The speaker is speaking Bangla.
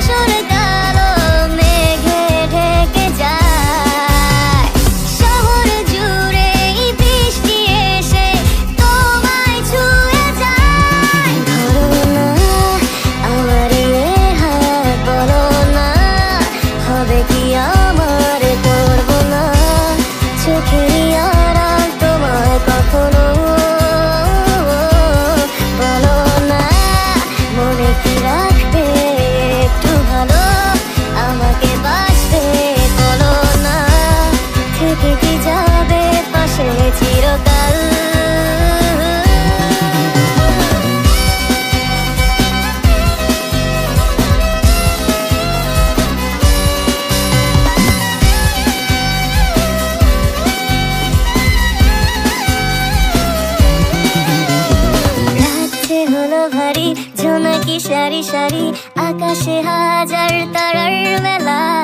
should যাবে পাশে চিরকাল। ভারী জোনাকি সারি সারি আকাশে হাজার তারার মেলা।